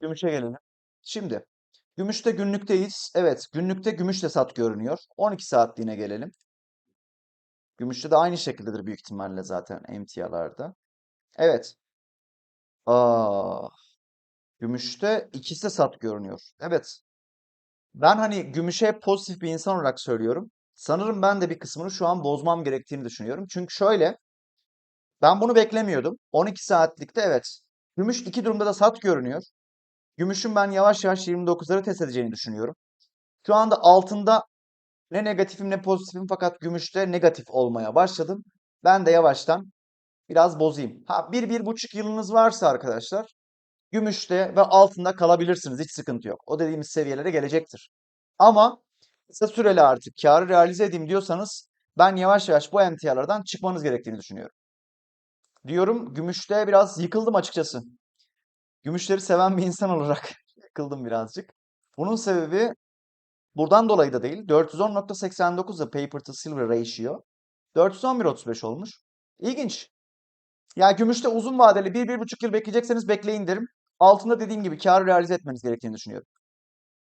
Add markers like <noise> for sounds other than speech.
Gümüşe gelelim. Şimdi gümüşte günlükteyiz. Evet, günlükte gümüş de sat görünüyor. 12 saatliğine gelelim. Gümüşte de aynı şekildedir büyük ihtimalle zaten emtialarda. Evet. Aa, gümüşte ikisi de sat görünüyor. Evet. Ben hani gümüşe pozitif bir insan olarak söylüyorum. Sanırım ben de bir kısmını şu an bozmam gerektiğini düşünüyorum. Çünkü şöyle, ben bunu beklemiyordum. 12 saatlikte evet. Gümüş iki durumda da sat görünüyor. Gümüşün ben yavaş yavaş 29'ları test edeceğini düşünüyorum. Şu anda altında ne negatifim ne pozitifim fakat gümüşte negatif olmaya başladım. Ben de yavaştan biraz bozayım. Ha bir, bir buçuk yılınız varsa arkadaşlar gümüşte ve altında kalabilirsiniz. Hiç sıkıntı yok. O dediğimiz seviyelere gelecektir. Ama kısa süreli artık karı realize edeyim diyorsanız ben yavaş yavaş bu emtialardan çıkmanız gerektiğini düşünüyorum. Diyorum gümüşte biraz yıkıldım açıkçası. Gümüşleri seven bir insan olarak <laughs> yıkıldım birazcık. Bunun sebebi buradan dolayı da değil. 410.89 da paper to silver ratio. 411.35 olmuş. İlginç. Ya gümüşte uzun vadeli 1-1,5 yıl bekleyecekseniz bekleyin derim. Altında dediğim gibi karı realize etmeniz gerektiğini düşünüyorum.